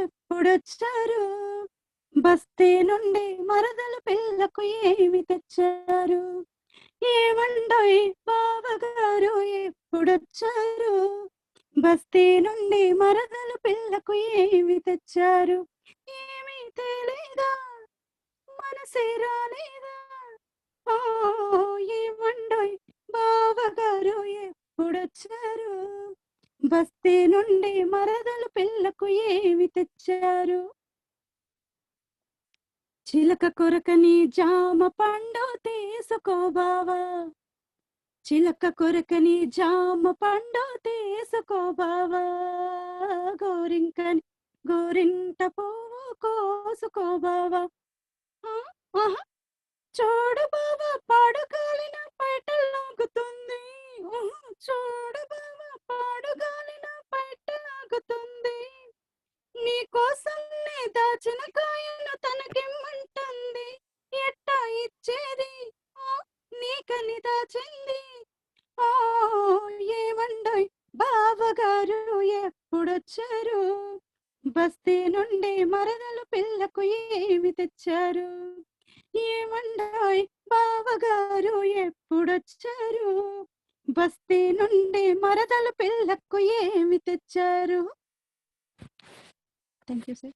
ఎప్పుడొచ్చారు? బస్తీ నుండి మరదల పిల్లకు ఏమి తెచ్చారు? ఏమండోయ్ బావగారు ఎప్పుడొచ్చారు? బస్తీ నుండి మరదల పిల్లకు ఏమి తెచ్చారు? ఏమీ తేలేదా? మనసే రాలేదా? ఓ ఏమండోయ్ బావగారు ఎప్పుడొచ్చారు? బస్తీ నుండి మరదల పిల్లకు ఏమి తెచ్చారు? చిలక కొరకని జామ పండు తీసుకోబావా? చిలక కొరకని జామ పండు తీసుకోబావా? గోరింకని గోరింట పువ్వు కోసుకోబావా? నీ కోసం నే దాచిన కాయను తనకిమ్మంటుంది. ఎట్టా ఇచ్చేది? ఓ నీకని దాచింది ఓ ఏమండోయ్ బావగారు ఎప్పుడొచ్చారు? బస్తీ నుండి మరదలు పిల్లకు ఏమి తెచ్చారు? ఏమండోయ్ బావగారు ఎప్పుడొచ్చారు? బస్తీ నుండి మరదలు పిల్లకు ఏమి తెచ్చారు? Thank you, sir.